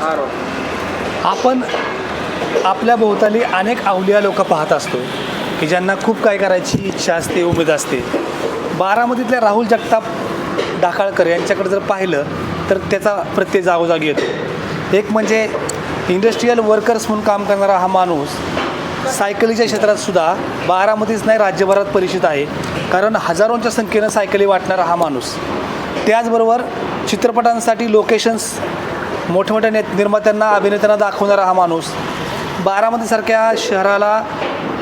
आपण आपल्या भोवताली अनेक अवलिया लोक पाहत असतो की ज्यांना खूप काय करायची इच्छा असते उमेद असते. बारामतीतल्या राहुल जगताप डाकाळकर यांच्याकडे जर पाहिलं तर त्याचा प्रत्यय जागोजागी येतो. एक म्हणजे इंडस्ट्रीयल वर्कर्स म्हणून काम करणारा हा माणूस सायकलीच्या क्षेत्रात सुद्धा बारामतीच नाही राज्यभरात परिचित आहे. कारण हजारोंच्या संख्येनं सायकली वाटणारा हा माणूस. त्याचबरोबर चित्रपटांसाठी लोकेशन्स मोठमोठ्या ने निर्मात्यांना अभिनेत्यांना दाखवणारा हा माणूस. बारामतीसारख्या शहराला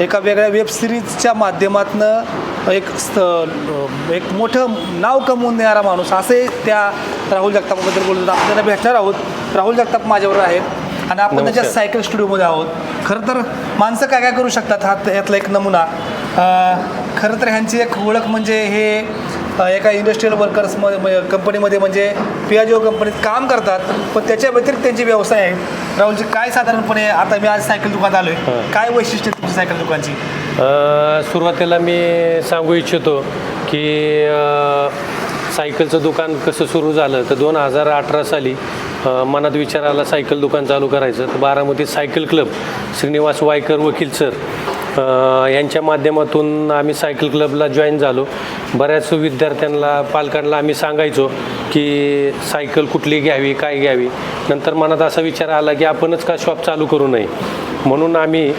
एका वेगळ्या वेब सिरीजच्या माध्यमातनं एक स्त एक मोठं नाव कमवून देणारा माणूस असे त्या राहुल जगतापबद्दल बोलतो आपण त्यांना भेटणार आहोत राहुल जगताप माझ्याबरोबर आहेत. आणि आपण त्याच्या. सायकल स्टुडिओमध्ये आहोत. खरं तर माणसं काय काय करू शकतात हा यातला एक नमुना. खरं तर ह्यांची एक ओळख म्हणजे हे एका इंडस्ट्रीयल वर्कर्स कंपनीमध्ये म्हणजे पियाजो कंपनीत काम करतात पण त्याच्या व्यतिरिक्त त्यांचे व्यवसाय आहेत. राहुलजी काय साधारणपणे आता मी आज सायकल दुकानात आलो आहे. काय वैशिष्ट्य तुमची सायकल दुकानची? सुरुवातीला मी सांगू इच्छितो की सायकलचं दुकान कसं सुरू झालं तर दोन हजार अठरा साली मनात विचार आला सायकल दुकान चालू करायचं. तर बारामती सायकल क्लब श्रीनिवास वायकर वकील सर यांच्या माध्यमातून आम्ही सायकल क्लबला जॉईन झालो. बऱ्याच विद्यार्थ्यांना पालकांना आम्ही सांगायचो की सायकल कुठली घ्यावी काय घ्यावी. नंतर मनात असा विचार आला की आपणच का शॉप चालू करू नये? म्हणून आम्ही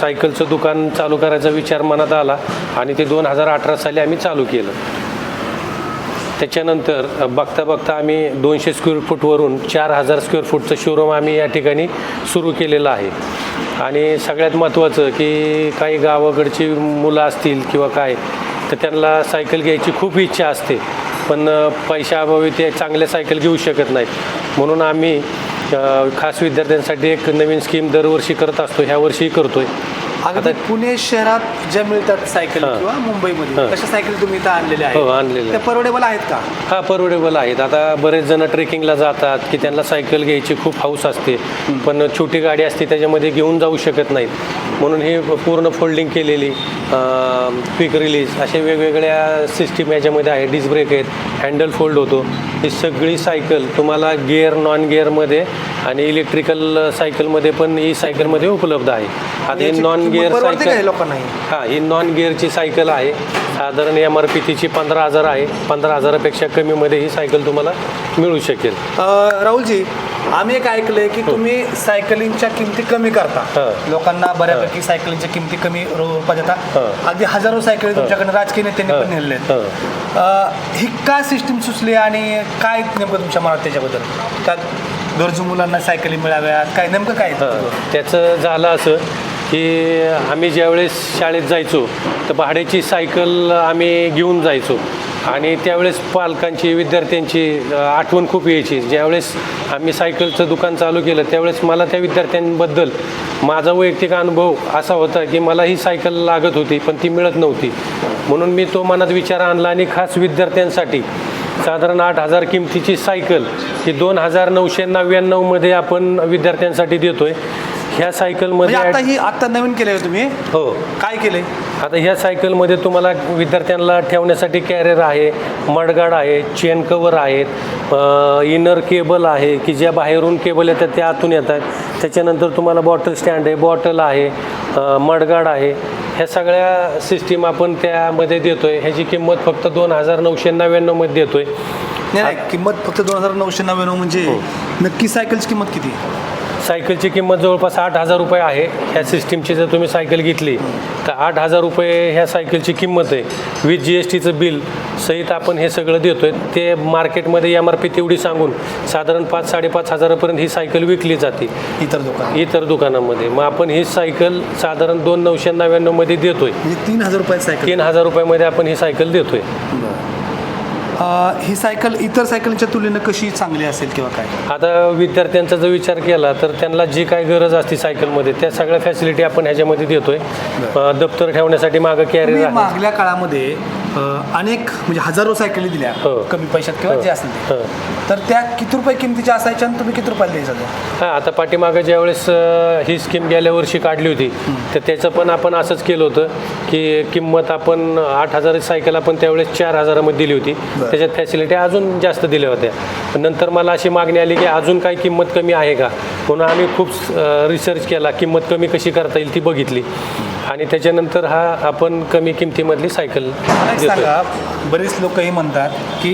सायकलचं दुकान चालू करायचा विचार मनात आला आणि ते दोन हजार अठरा साली आम्ही चालू केलं. त्याच्यानंतर बघता बघता आम्ही दोनशे स्क्वेअर फूटवरून चार हजार स्क्वेअर फूटचं शोरूम आम्ही या ठिकाणी सुरू केलेलं आहे. आणि सगळ्यात महत्त्वाचं की काही गावाकडची मुलं असतील किंवा काय तर त्यांना सायकल घ्यायची खूप इच्छा असते. पण पैशाअभावी ते चांगल्या सायकल घेऊ शकत नाहीत. म्हणून आम्ही खास विद्यार्थ्यांसाठी एक नवीन स्कीम दरवर्षी करत असतो. ह्या करतो आहे अगदी पुणे शहरात ज्या मिळतात सायकल हां. किंवा मुंबईमध्ये हां. तशा सायकल तुम्ही इथं आणलेल्या हो आहेत आणलेलं त्या परवडेबल आहेत का? हा परवडेबल आहेत. आता बरेच जण ट्रेकिंगला जातात की त्यांना सायकल घ्यायची खूप हौस असते. पण छोटी गाडी असते त्याच्यामध्ये घेऊन जाऊ शकत नाहीत. म्हणून ही पूर्ण फोल्डिंग केलेली क्विक रिलीज अशा वेगवेगळ्या सिस्टीम याच्यामध्ये आहे. डिस्क ब्रेक आहेत हँडल फोल्ड होतो. ही सगळी सायकल तुम्हाला गिअर नॉन गिअरमध्ये आणि इलेक्ट्रिकल सायकलमध्ये पण ही सायकलमध्ये उपलब्ध आहे. आता ही नॉन गिअर हे सायकल ही? हा ही नॉन गिअरची सायकल आहे. साधारण एम आर पी तिची पंधरा हजार आहे. पंधरा हजारापेक्षा कमीमध्ये ही सायकल तुम्हाला मिळू शकेल. राहुलजी आम्ही एक ऐकलंय की तुम्ही सायकलिंगच्या किमती कमी करता. हां. लोकांना बऱ्यापैकी सायकलिंगच्या किमती कमी रूपात हां. अगदी हजारो सायकली तुमच्याकडे राजकीय नेत्यांनी पण नेलेले हां. आहेत ही काय सिस्टीम सुचली आणि काय नेमकं तुमच्या मनात त्याच्याबद्दल? त्यात गरजू मुलांना सायकली मिळाव्यात काय नेमकं काय? त्याचं झालं असं की आम्ही ज्यावेळेस शाळेत जायचो तर भाड्याची सायकल आम्ही घेऊन जायचो. आणि त्यावेळेस पालकांची विद्यार्थ्यांची आठवण खूप यायची. ज्यावेळेस आम्ही सायकलचं दुकान चालू केलं त्यावेळेस मला त्या विद्यार्थ्यांबद्दल माझा वैयक्तिक अनुभव असा होता की मला ही सायकल लागत होती पण ती मिळत नव्हती. म्हणून मी तो मनात विचार आणला आणि खास विद्यार्थ्यांसाठी साधारण आठ हजार किमतीची सायकल ही दोन हजार नऊशे नव्याण्णवमध्ये आपण विद्यार्थ्यांसाठी देतो आहे ह्या सायकलमध्ये म्हणजे आता ही आता नवीन केलंय तुम्ही? हो. काय केलंय आता ह्या सायकलमध्ये तुम्हाला विद्यार्थ्यांना ठेवण्यासाठी कॅरियर आहे मडगाड आहे चेन कवर आहेत इनर केबल आहे की ज्या बाहेरून केबल येतात त्या आतून येतात. त्याच्यानंतर तुम्हाला बॉटल स्टँड आहे बॉटल आहे मडगाड आहे. ह्या सगळ्या सिस्टीम आपण त्यामध्ये देतोय. ह्याची किंमत फक्त दोन हजार नऊशे नव्याण्णवमध्ये देतोय. नाही नाही किंमत फक्त दोन हजार नऊशे नव्याण्णव म्हणजे हो. नक्की सायकलची किंमत किती? सायकलची किंमत जवळपास आठ हजार रुपये आहे. ह्या सिस्टीमची जर तुम्ही सायकल घेतली तर आठ हजार रुपये ह्या सायकलची किंमत आहे. विथ जी एस टीचं बिल सहित आपण हे सगळं देतोय. ते मार्केटमध्ये एम आर पी तेवढी सांगून साधारण पाच साडेपाच हजारापर्यंत ही सायकल विकली जाते. इतर दुकान. इतर दुकानामध्ये. मग आपण ही सायकल साधारण दोन नऊशे नव्याण्णवमध्ये देतोय. म्हणजे तीन हजार सायकल. तीन हजार रुपयामध्ये आपण ही सायकल देतोय. ही सायकल इतर सायकलच्या तुलनेनं कशी चांगली असेल किंवा काय? आता विद्यार्थ्यांचा जर विचार केला तर त्यांना जी काय गरज असते सायकलमध्ये त्या सगळ्या फॅसिलिटी आपण ह्याच्यामध्ये देतोय. दप्तर ठेवण्यासाठी मागं कॅरियर मागल्या काळामध्ये अनेक म्हणजे हजारो सायकली दिल्या हो. कमी पैशात किंवा हो. जे असेल ते हो. तर त्या किती रुपये किमतीच्या असायच्या आणि तुम्ही किती रुपयाला द्यायचा? हां आता पाठीमागं ज्यावेळेस अ, ही स्कीम गेल्या वर्षी काढली होती तर त्याचं पण आपण असंच केलं होतं की किंमत आपण आठ हजार सायकल आपण त्यावेळेस चार हजारामध्ये दिली होती. त्याच्यात फॅसिलिटी अजून जास्त दिल्या होत्या पण नंतर मला अशी मागणी आली की अजून काही किंमत कमी आहे का म्हणून आम्ही खूप रिसर्च केला किंमत कमी कशी करता येईल ती बघितली आणि त्याच्यानंतर हा आपण कमी किमतीमधली सायकल मला एक देतोय. सांगा बरेच लोक हे म्हणतात की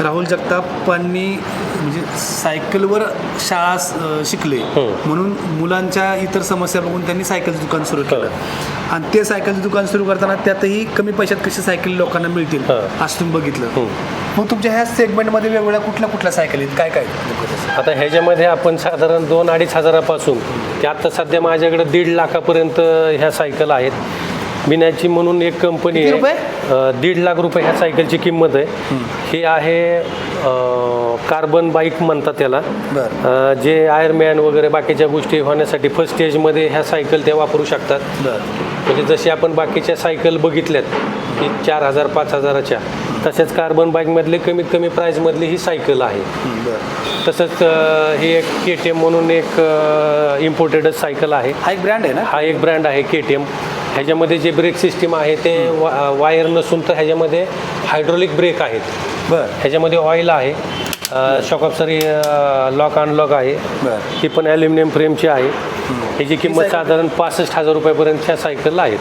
राहुल जगतापांनी म्हणजे सायकलवर शाळा शिकले. हं. म्हणून मुलांच्या इतर समस्या बघून त्यांनी सायकलचं दुकान सुरू केलं. आणि ते सायकलचं दुकान सुरू करताना त्यातही कमी पैशात कशी सायकल लोकांना मिळतील हं. असं तुम्ही बघितलं. हं. मग तुमच्या ह्या सेगमेंटमध्ये वेगवेगळ्या कुठल्या कुठल्या सायकली आहेत? काय काय आता ह्याच्यामध्ये आपण साधारण दोन अडीच हजारापासून ते आता सध्या माझ्याकडे दीड लाखापर्यंत ह्या सायकल आहेत. बिनाची म्हणून एक कंपनी किती आहे. रुपये? दीड लाख रुपये ह्या सायकलची किंमत आहे. ही आहे कार्बन बाईक म्हणतात त्याला बरं. अ, जे आयरमॅन वगैरे बाकीच्या गोष्टी होण्यासाठी फर्स्ट स्टेजमध्ये ह्या सायकल त्या वापरू शकतात. म्हणजे जशी आपण बाकीच्या सायकल बघितल्यात की चार हजार पाच हजाराच्या तसेच कार्बन बाईकमधले कमीत कमी प्राईजमधली ही सायकल आहे. हं, बरं. तसंच अ, ही एक के टी एम म्हणून एक इम्पोर्टेडच सायकल आहे. हा एक ब्रँड आहे ना? हा एक ब्रँड आहे के टी एम ह्याच्यामध्ये जे ब्रेक सिस्टीम आहे ते वा वायर नसून तर ह्याच्यामध्ये हायड्रोलिक ब्रेक आहेत. बरं. ह्याच्यामध्ये ऑइल आहे. शॉकअपसरी लॉक अनलॉक आहे. ही पण ॲल्युमिनियम फ्रेमची आहे. ह्याची किंमत साधारण पासष्ट हजार रुपयापर्यंतच्या सायकलला आहेत.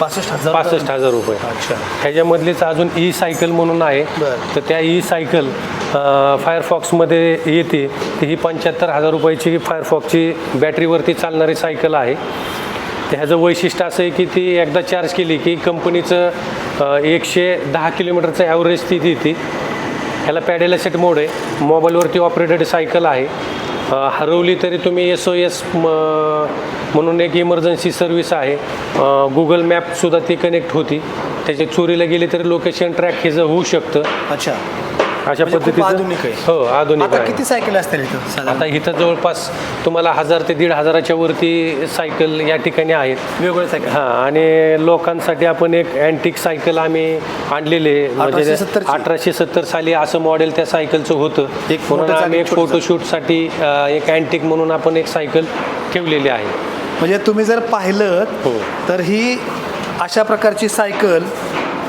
पासष्ट हजार? पासष्ट हजार रुपये. अच्छा. ह्याच्यामधलीच अजून ई सायकल म्हणून आहे. तर त्या ई सायकल फायरफॉक्समध्ये येते. ती ही पंच्याहत्तर हजार रुपयाची फायरफॉक्सची बॅटरीवरती चालणारी सायकल आहे. तर ह्याचं वैशिष्ट्य असं आहे की ती एकदा चार्ज केली की कंपनीचं एकशे दहा किलोमीटरचं ॲव्हरेज ती देते. ह्याला पॅडेला सेट मोड आहे. मोबाईलवरती ऑपरेटेड सायकल आहे. हरवली तरी तुम्ही एस ओ एस म्हणून एक इमर्जन्सी सर्व्हिस आहे. गुगल मॅपसुद्धा ती कनेक्ट होती. त्याच्या चोरीला गेली तरी लोकेशन ट्रॅक हे जर होऊ शकतं. अच्छा. अशा म्हणजे खूप पद्धतीचं आधुनिक आहे. हो आधुनिक आता आहे किती सायकल असतील इथं साधारण? आता इथं जवळपास तुम्हाला हजार ते दीड हजाराच्या वरती सायकल या ठिकाणी आहेत वेगवेगळ्या सायकल हां आणि लोकांसाठी आपण एक अँटिक सायकल आम्ही आणलेले म्हणजे 1870 ची? अठराशे सत्तर साली असं मॉडेल त्या सायकलचं होतं एक म्हणून आम्ही एक चालेल, फोटोशूटसाठी अं, एक अँटिक म्हणून आपण एक सायकल ठेवलेली आहे म्हणजे तुम्ही जर पाहिलं हो. तर ही अशा प्रकारची सायकल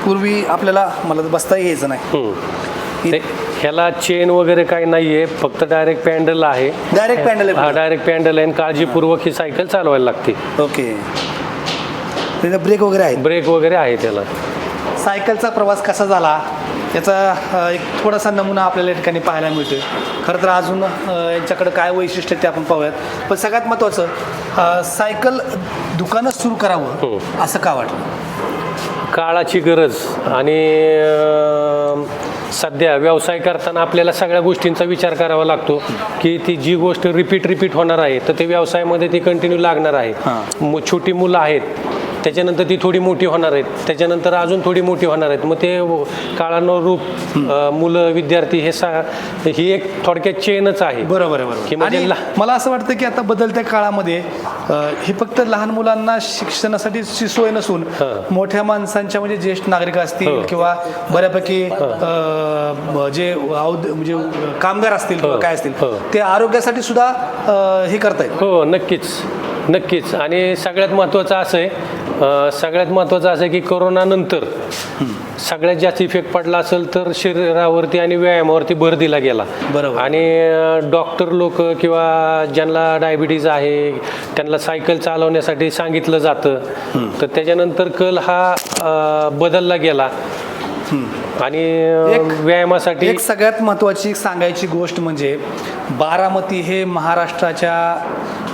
पूर्वी आपल्याला मला तर बसता यायचं नाही हम्म. ते ह्याला चेन वगैरे काही नाही आहे फक्त डायरेक्ट पॅन्डल आहे. Direct पॅन्डल आहे. हा? डायरेक्ट पॅन्डल आहे आणि काळजीपूर्वक ही सायकल चालवायला लागते. ओके. त्याचा ब्रेक वगैरे आहे? ब्रेक वगैरे आहे त्याला. सायकलचा प्रवास कसा झाला? याचा अ, एक थोडासा नमुना आपल्याला या ठिकाणी पाहायला मिळतोय. खरं तर अजून अ, यांच्याकडं काय वैशिष्ट्य ते आपण पाहूयात. पण सगळ्यात महत्त्वाचं अ, सायकल दुकानच सुरू करावं हो. असं का वाटलं? काळाची गरज आणि अं, सध्या व्यवसाय करताना आपल्याला सगळ्या गोष्टींचा विचार करावा लागतो की ती जी गोष्ट रिपीट रिपीट होणार आहे तर ते व्यवसायामध्ये ती कंटिन्यू लागणार आहे. छोटी मुलं आहेत त्याच्यानंतर ती थोडी मोठी होणार आहेत त्याच्यानंतर अजून थोडी मोठी होणार आहेत मग ते काळानुरूप मुलं विद्यार्थी हे सा ही एक थोडक्यात चेनच आहे बरोबर आहे बरोबर म्हणजे मला असं वाटतं की आता बदलत्या काळामध्ये हे फक्त लहान मुलांना शिक्षणासाठी सोय नसून. मोठ्या माणसांच्या म्हणजे ज्येष्ठ नागरिक असतील हो. किंवा बऱ्यापैकी जे म्हणजे कामगार असतील किंवा हो. काय असतील हो. ते आरोग्यासाठी सुद्धा हे करतायत हो नक्कीच नक्कीच. आणि सगळ्यात महत्त्वाचं असं आहे सगळ्यात महत्त्वाचं असं आहे की कोरोनानंतर सगळ्यात जास्त इफेक्ट पडला असेल तर शरीरावरती आणि व्यायामावरती भर दिला गेला. बरोबर. आणि डॉक्टर लोक किंवा ज्यांना डायबिटीज आहे त्यांना सायकल चालवण्यासाठी सांगितलं जातं. तर त्याच्यानंतर कल हा बदलला गेला. आणि व्यायामासाठी एक सगळ्यात महत्त्वाची सांगायची गोष्ट म्हणजे बारामती हे महाराष्ट्राच्या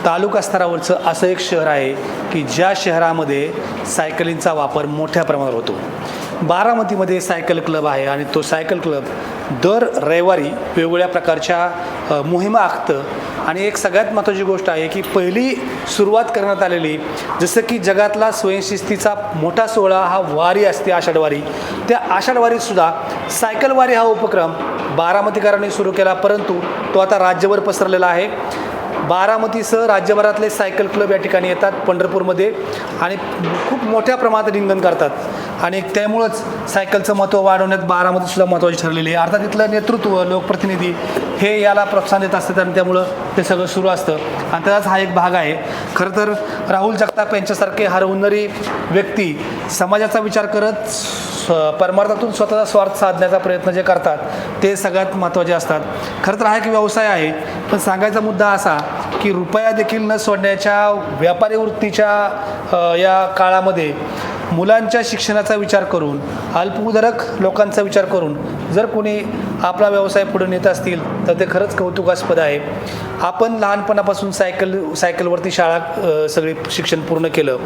तालुका स्तरावरचं असं एक शहर आहे की ज्या शहरामध्ये सायकलींचा वापर मोठ्या प्रमाणावर होतो. बारामतीमध्ये सायकल क्लब आहे आणि तो सायकल क्लब दर रविवारी वेगवेगळ्या प्रकारच्या मोहिमा आखतं. आणि एक सगळ्यात महत्त्वाची गोष्ट आहे की पहिली सुरुवात करण्यात आलेली जसं की जगातला स्वयंशिस्तीचा मोठा सोहळा हा वारी असते आषाढवारी. त्या आषाढवारीतसुद्धा सायकलवारी हा उपक्रम बारामतीकरांनी सुरू केला परंतु तो आता राज्यभर पसरलेला आहे. बारामतीसह राज्यभरातले सायकल क्लब या ठिकाणी येतात पंढरपूरमध्ये. आणि खूप मोठ्या प्रमाणात रिंगण करतात. आणि त्यामुळंच सायकलचं महत्त्व वाढवण्यात बारामतीसुद्धा महत्त्वाची ठरलेली आहे. अर्थात इथलं नेतृत्व लोकप्रतिनिधी हे याला प्रोत्साहन देत असतात आणि त्यामुळं ते सगळं सुरू असतं. आणि त्याचाच हा एक भाग आहे. खरं तर राहुल जगताप यांच्यासारखे हरवणारी व्यक्ती समाजाचा विचार करत स्व- परमार्थातून स्वतःचा स्वार्थ साधण्याचा प्रयत्न जे करतात ते सगळ्यात महत्त्वाचे असतात. खरं तर हा एक व्यवसाय आहे. पण सांगायचा मुद्दा असा की रुपया देखील न सोडण्याच्या व्यापारी वृत्तीच्या या काळामध्ये मुलांच्या शिक्षणाचा विचार करून अल्पउदरक लोकांचा विचार करून जर कोणी आपला व्यवसाय पुढे नेत असतील तर ते खरंच कौतुकास्पद आहे. आपण लहानपणापासून सायकल सायकलवरती शाळा सगळी शिक्षण पूर्ण केलं.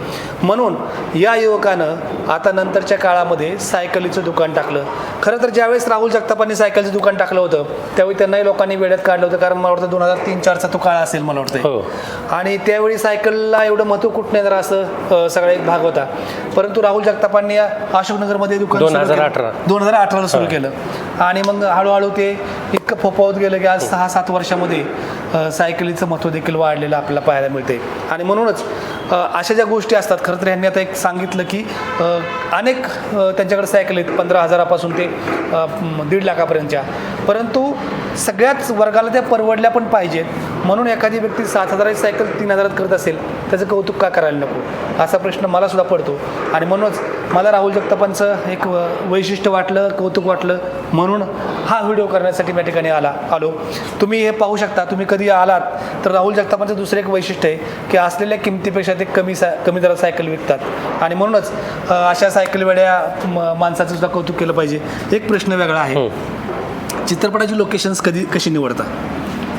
म्हणून या युवकानं आता नंतरच्या काळामध्ये सायकलीचं दुकान टाकलं. खरं तर ज्यावेळेस राहुल जगतापांनी सायकलचं दुकान टाकलं होतं त्यावेळी त्यांनाही लोकांनी वेड्यात काढलं होतं कारण मला वाटतं दोन हजार तीन चारचा तो काळ असेल मला वाटतं हो. आणि त्यावेळी सायकलला एवढं महत्त्व कुठं जर असं सगळा एक भाग होता. परंतु राहुल जगतापांनी अशोकनगरमध्ये दुकान 2018. दोन हजार अठराला सुरू केलं. आणि मग हळूहळू ते इतकं फोपावत गेलं की आज सहा सात वर्षामध्ये सायकलीचं महत्त्व देखील वाढलेलं आपल्याला पाहायला मिळते. आणि म्हणूनच अशा ज्या गोष्टी असतात खरं तर यांनी आता एक सांगितलं की अनेक त्यांच्याकडे सायकल आहेत पंधरा हजारापासून ते दीड लाखापर्यंतच्या. परंतु सगळ्याच वर्गाला त्या परवडल्या पण पाहिजेत म्हणून एखादी व्यक्ती सात हजाराची सायकल तीन हजारात करत असेल त्याचं कौतुक का करायला नको? असा प्रश्न मला सुद्धा पडतो. आणि म्हणूनच मला राहुल जगतापांचं एक व- वैशिष्ट्य वाटलं कौतुक वाटलं. म्हणून हा व्हिडिओ करण्यासाठी मी ठिकाणी आला आलो. तुम्ही हे पाहू शकता तुम्ही कधी आलात तर राहुल जगतापांचं दुसरं एक वैशिष्ट्य आहे की असलेल्या किमतीपेक्षा ते कमी सा कमी दरात सायकल विकतात. आणि म्हणूनच अशा सायकलवेड्या म- माणसाचं सुद्धा कौतुक केलं पाहिजे. एक प्रश्न वेगळा आहे. हो. चित्रपटाची लोकेशन्स कधी कशी निवडता?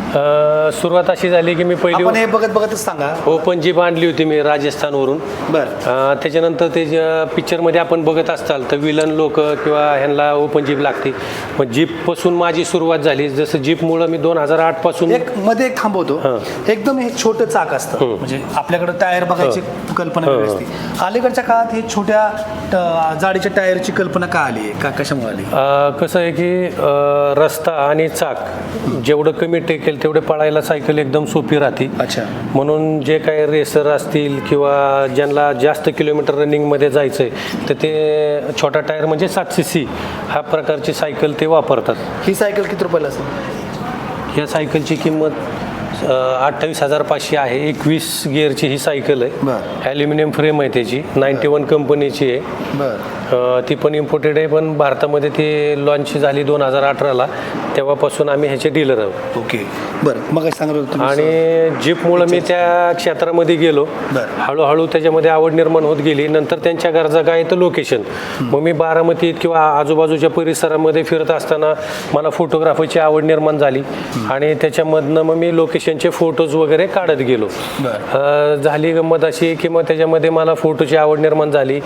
अ, सुरुवात अशी झाली की मी पहिली हे बघत बघतच सांगा. ओपन जीप आणली होती मी राजस्थानवरून. बरं. अ, त्याच्यानंतर ते ज्या पिक्चरमध्ये आपण बघत असताल तर विलन लोक किंवा ह्यांना ओपन जीप लागते. मग जीपपासून माझी सुरुवात झाली. जसं जीपमुळं मी दोन हजार आठपासून एक मध्ये एक थांबवतो. एकदम हे छोटं चाक असतं. म्हणजे आपल्याकडे टायर बघायची कल्पना वेगळी. असते. अलीकडच्या काळात हे छोट्या जाडीच्या टायरची कल्पना का आली? का कशामुळे आली? कसं आहे की रस्ता आणि चाक जेवढं कमी टेकेल तेवढे पळायला सायकल एकदम सोपी राहते. अच्छा. म्हणून जे काही रेसर असतील किंवा ज्यांना जास्त किलोमीटर रनिंगमध्ये जायचं आहे तर ते छोटा टायर म्हणजे सात सी सी हा प्रकारची सायकल ते वापरतात. ही सायकल किती रुपयाला असेल? या सायकलची किंमत अठ्ठावीस हजार पाचशे आहे. एकवीस गिअरची ही सायकल आहे. ॲल्युमिनियम फ्रेम आहे त्याची. नाईन्टी वन कंपनीची आहे. ती पण इम्पोर्टेड आहे पण भारतामध्ये ती लॉन्च झाली दोन हजार अठराला. तेव्हापासून आम्ही ह्याचे डीलर आहोत. ओके. बरं मग सांगत? आणि जीपमुळं मी त्या क्षेत्रामध्ये गेलो. हळूहळू त्याच्यामध्ये आवड निर्माण होत गेली. नंतर त्यांच्या गरजा काय तर लोकेशन मग मी बारामतीत किंवा आजूबाजूच्या परिसरामध्ये फिरत असताना मला फोटोग्राफीची आवड निर्माण झाली. आणि त्याच्यामधनं मग मी लोकेशनचे फोटोज वगैरे काढत गेलो. झाली गंमत अशी की मग त्याच्यामध्ये मला फोटोची आवड निर्माण झाली.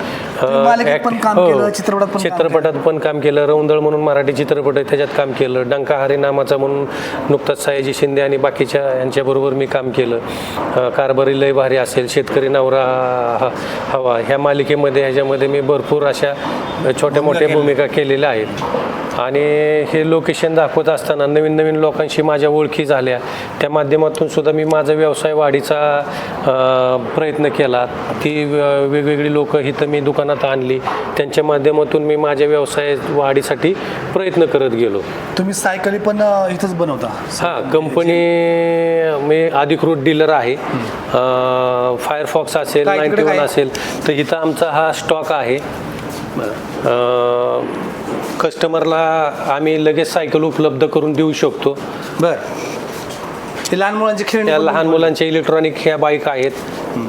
काम हो. केलं, चित्रपटात पण काम चित्रपटात पण काम केलं. रौंदळ म्हणून मराठी चित्रपट आहे त्याच्यात काम केलं. डंका हरी नामाचा म्हणून नुकताच सयाजी शिंदे आणि बाकीच्या यांच्याबरोबर मी काम केलं. अ, कारभारी लय भारी असेल शेतकरी नवरा ह- हवा. ह्या मालिकेमध्ये ह्याच्यामध्ये मी भरपूर अशा छोट्या मोठ्या. भूमिका केलेल्या आहेत. आणि हे लोकेशन दाखवत असताना नवीन नवीन लोकांशी माझ्या ओळखी झाल्या. त्या माध्यमातून सुद्धा मी माझा व्यवसाय वाढीचा प्रयत्न केला. ती वेगवेगळी लोक इथं मी दुकानात आणली. त्यांच्या माध्यमातून मी माझ्या व्यवसाय वाढीसाठी प्रयत्न करत गेलो. तुम्ही सायकली पण इथंच बनवता? हां कंपनी मी अधिकृत डीलर आहे. फायरफॉक्स असेल नाईन्टी वन? असेल तर इथं आमचा हा स्टॉक आहे. बरं. कस्टमरला आम्ही लगेच सायकल उपलब्ध करून देऊ शकतो. बरं. ते लहान मुलांची त्या पण लहान मुलांच्या इलेक्ट्रॉनिक ह्या बाईक आहेत.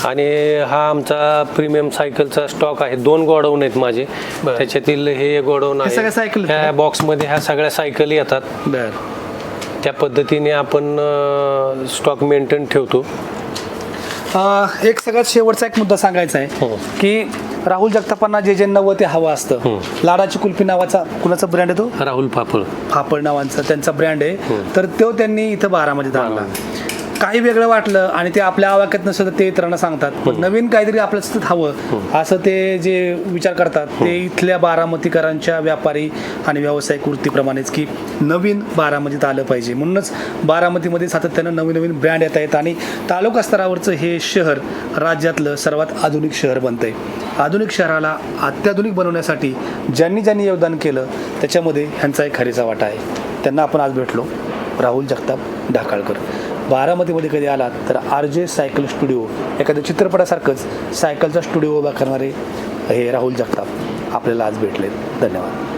आणि हा आमचा प्रीमियम सायकलचा स्टॉक आहे. दोन गोडाऊन आहेत माझे. बरं. त्याच्यातील हे गोडाऊन हे सगळ्या सायकल आहेत ह्या? बॉक्समध्ये ह्या सगळ्या सायकल येतात. बरं. त्या पद्धतीने आपण स्टॉक मेंटेन ठेवतो. अ, एक सगळ्यात शेवटचा एक मुद्दा सांगायचा आहे हो. की राहुल जगतापांना जे जे नवं ते हवं असतं. हो. लाडाची कुल्फी नावाचा कुणाचा ब्रँड आहे तो? राहुल पापळ. फापड नावांचा त्यांचा ब्रँड आहे. तर तो त्यांनी इथं बारामध्ये आणला. काही वेगळं वाटलं आणि ते आपल्या आवाक्यात नसतं तर ते इतरांना सांगतात. पण नवीन काहीतरी आपल्या सतत हवं. असं ते जे विचार करतात ते इथल्या बारामतीकरांच्या व्यापारी आणि व्यावसायिक वृत्तीप्रमाणेच की नवीन बारामतीत आलं पाहिजे. म्हणूनच बारामतीमध्ये सातत्यानं नवीन नवीन ब्रँड येत आहेत आणि तालुका स्तरावरचं हे शहर राज्यातलं सर्वात आधुनिक शहर बनतंय. आधुनिक शहराला अत्याधुनिक बनवण्यासाठी ज्यांनी ज्यांनी योगदान केलं त्याच्यामध्ये ह्यांचा एक खरेचा वाटा आहे. त्यांना आपण आज भेटलो. राहुल जगताप ढाकाळकर. बारामतीमध्ये कधी आलात तर आर जे सायकल स्टुडिओ एखाद्या चित्रपटासारखंच सायकलचा स्टुडिओ उभा करणारे हे राहुल जगताप आपल्याला आज भेटले धन्यवाद.